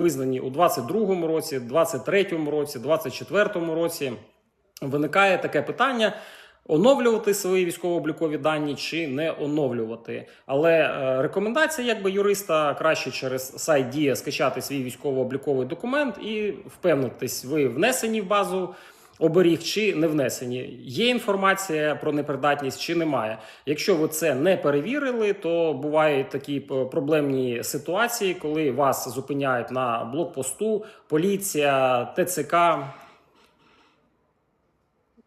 визнані у 22-му році, 23-му році, 24-му році. Виникає таке питання. Оновлювати свої військово-облікові дані чи не оновлювати, але е, рекомендація, якби юриста, краще через сайт Дія скачати свій військово-обліковий документ і впевнитись, ви внесені в базу оберіг чи не внесені. Є інформація про непридатність чи немає. Якщо ви це не перевірили, то бувають такі проблемні ситуації, коли вас зупиняють на блокпосту, поліція, ТЦК.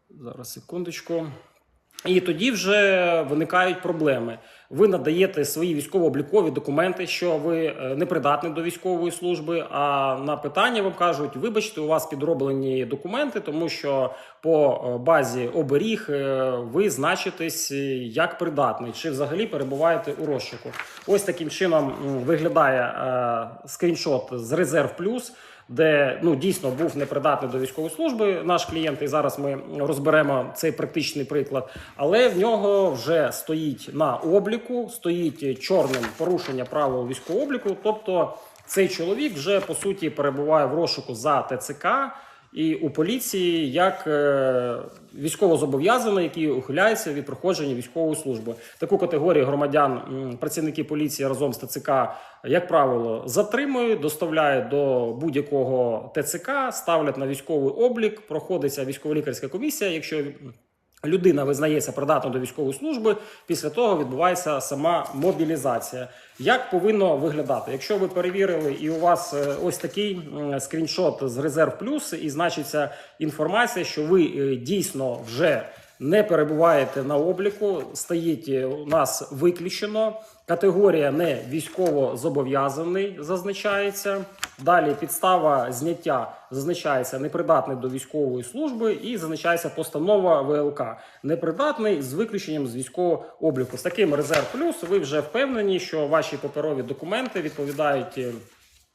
Зараз секундочку. І тоді вже виникають проблеми. Ви надаєте свої військово-облікові документи, що ви е, непридатні до військової служби. А на питання вам кажуть: вибачте, у вас підроблені документи, тому що по е, базі оберіг е, ви значитесь як придатний, чи взагалі перебуваєте у розшуку. Ось таким чином виглядає скріншот з резерв плюс де ну дійсно був непридатний до військової служби наш клієнт, і зараз ми розберемо цей практичний приклад. Але в нього вже стоїть на обліку, стоїть чорним порушення правил військового обліку. Тобто цей чоловік вже по суті перебуває в розшуку за ТЦК. І у поліції як е, військовозобов'язаний, який ухиляється від проходження військової служби. Таку категорію громадян працівники поліції разом з ТЦК, як правило, затримують, доставляють до будь-якого ТЦК, ставлять на військовий облік, проходиться військово-лікарська комісія. Якщо людина визнається придатною до військової служби, після того відбувається сама мобілізація. Як повинно виглядати? Якщо ви перевірили, і у вас е, ось такий скріншот з резерв плюс, і значиться інформація, що ви е, дійсно вже не перебуваєте на обліку, стоїть е, у нас виключено. Категорія не військово зобов'язаний зазначається. Далі підстава зняття зазначається непридатний до військової служби і зазначається постанова ВЛК. Непридатний з виключенням з військового обліку. З таким резерв плюс ви вже впевнені, що ваші паперові документи відповідають.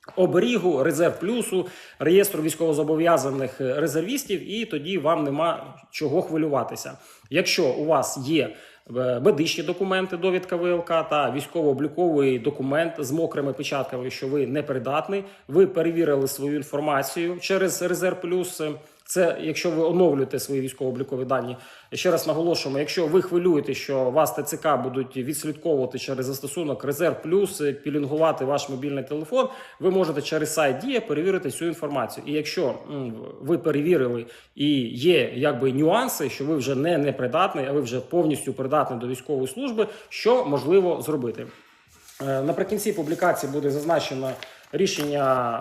Е, Оберігу, резерв плюсу, реєстру військовозобов'язаних е, резервістів, і тоді вам нема чого хвилюватися. Якщо у вас є е, медичні документи, довідка ВЛК та військово-обліковий документ з мокрими печатками, що ви непридатний, ви перевірили свою інформацію через резерв плюс. Це якщо ви оновлюєте свої військово-облікові дані. Ще раз наголошуємо, якщо ви хвилюєте, що вас ТЦК будуть відслідковувати через застосунок Резерв Плюс, пілінгувати ваш мобільний телефон, ви можете через сайт Дія перевірити цю інформацію. І якщо ви перевірили і є якби нюанси, що ви вже не непридатний, а ви вже повністю придатний до військової служби, що можливо зробити. Е, Наприкінці публікації буде зазначено рішення